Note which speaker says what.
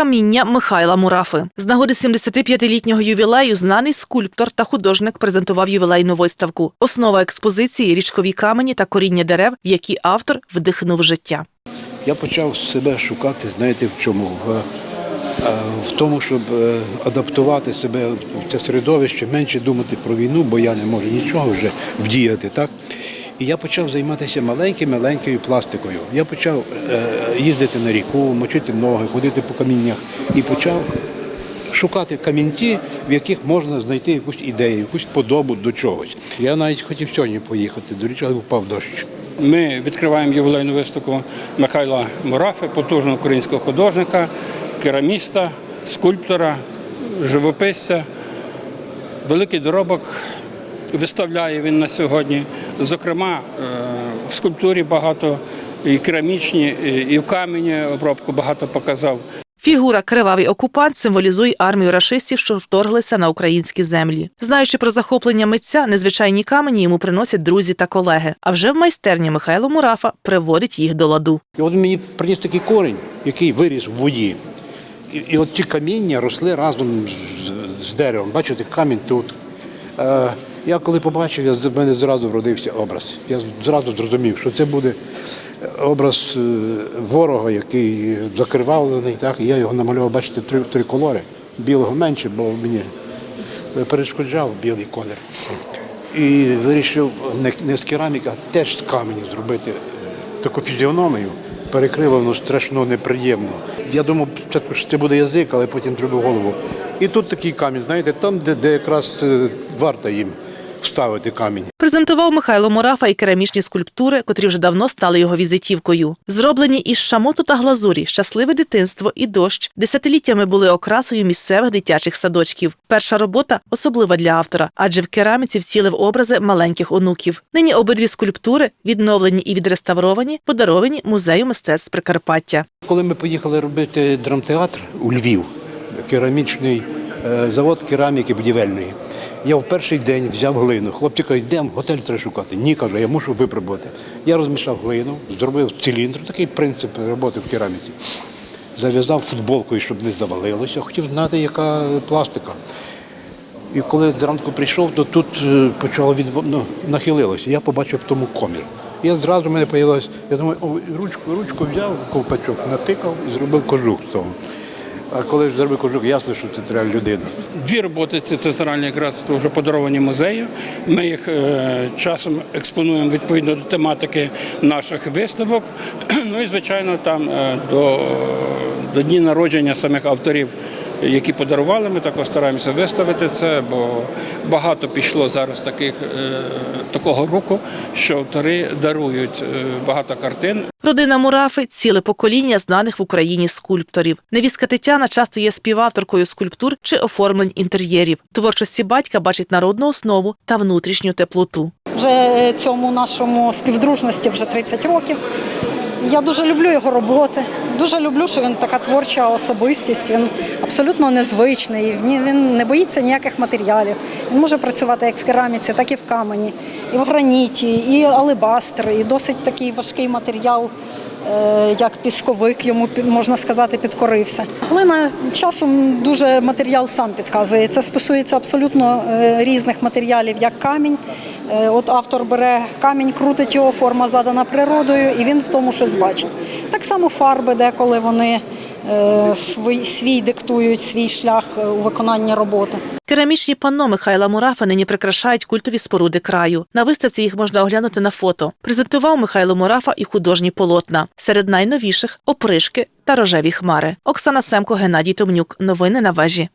Speaker 1: Каміння Михайла Мурафи з нагоди 75-літнього ювілею знаний скульптор та художник презентував ювілейну виставку. Основа експозиції річкові камені та коріння дерев, в які автор вдихнув життя.
Speaker 2: Я почав себе шукати, знаєте, в чому? В, е, тому, щоб е, адаптувати себе в це середовище, менше думати про війну, бо я не можу нічого вже вдіяти. так? І я почав займатися маленькою-маленькою пластикою. Я почав е, їздити на ріку, мочити ноги, ходити по каміннях і почав шукати камінці, в яких можна знайти якусь ідею, якусь подобу до чогось. Я навіть хотів сьогодні поїхати, до речі, але впав дощ.
Speaker 3: Ми відкриваємо ювілейну виставку Михайла Мурафи, потужного українського художника, кераміста, скульптора, живописця. Великий доробок виставляє він на сьогодні. Зокрема, е, в скульптурі багато і керамічні, і- в камені обробку багато показав.
Speaker 1: Фігура Кривавий окупант символізує армію рашистів, що вторглися на українські землі. Знаючи про захоплення митця, незвичайні камені йому приносять друзі та колеги. А вже в майстерні Михайло Мурафа приводить їх до ладу.
Speaker 2: І от мені приніс такий корінь, який виріс в воді. І, і от ці каміння росли разом з, з деревом. Бачите, камінь тут. Е, я коли побачив, я, в мене зразу вродився образ. Я зразу зрозумів, що це буде образ е, ворога, який закривавлений. Так? І я його намалював, бачите, три, три кольори. Білого менше, бо мені перешкоджав білий колір. І вирішив не, не з кераміка, а теж з каменю зробити е, таку фізіономію, перекривлену, страшно, неприємно. Я думав, спочатку, що це буде язик, але потім зробив голову. І тут такий камінь, знаєте, там, де, де якраз е, варто їм вставити камінь.
Speaker 1: Презентував Михайло Мурафа і керамічні скульптури, котрі вже давно стали його візитівкою. Зроблені із шамоту та глазурі, щасливе дитинство і дощ десятиліттями були окрасою місцевих дитячих садочків. Перша робота особлива для автора, адже в кераміці вцілив образи маленьких онуків. Нині обидві скульптури, відновлені і відреставровані, подаровані музею мистецтв Прикарпаття.
Speaker 2: Коли ми поїхали робити драмтеатр у Львів, керамічний завод кераміки будівельної, я в перший день взяв глину. Хлопці кажуть, йдемо, готель треба шукати. Ні, кажу, я мушу випробувати. Я розмішав глину, зробив циліндр, такий принцип роботи в кераміці. Зав'язав футболкою, щоб не завалилося. Хотів знати, яка пластика. І коли зранку прийшов, то тут е, почало від ну, нахилилося. Я побачив в тому комір. Я зразу в мене з'явилось, я думаю, ручку, ручку взяв, ковпачок натикав і зробив кожух з того. А коли ж зробив кожух, ясно, що це треба людина.
Speaker 3: Дві роботи ці центральні якраз вже подаровані музею. Ми їх е, часом експонуємо відповідно до тематики наших виставок. Ну і звичайно, там е, до, до дні народження самих авторів. Які подарували, ми також стараємося виставити це, бо багато пішло зараз таких е, такого руху, що автори дарують е, багато картин
Speaker 1: Родина Мурафи ціле покоління знаних в Україні скульпторів. Невістка Тетяна часто є співавторкою скульптур чи оформлень інтер'єрів. Творчості батька бачить народну основу та внутрішню теплоту.
Speaker 4: Вже цьому нашому співдружності вже 30 років. Я дуже люблю його роботи. Дуже люблю, що він така творча особистість. Він абсолютно незвичний. Він не боїться ніяких матеріалів. Він може працювати як в кераміці, так і в камені, і в граніті, і алебастр, і досить такий важкий матеріал. Е, Як пісковик йому можна сказати підкорився. Глина часом дуже матеріал сам підказує. Це стосується абсолютно е, різних матеріалів, як камінь. Е, От автор бере камінь, крутить його, форма задана природою, і він в тому щось бачить. Так само фарби, деколи вони свій, свій диктують свій шлях у виконанні роботи.
Speaker 1: Керамічні панно Михайла Мурафа нині прикрашають культові споруди краю. На виставці їх можна оглянути на фото. Презентував Михайло Мурафа і художні полотна. Серед найновіших опришки та рожеві хмари. Оксана Семко, Геннадій Томнюк. Новини на вежі.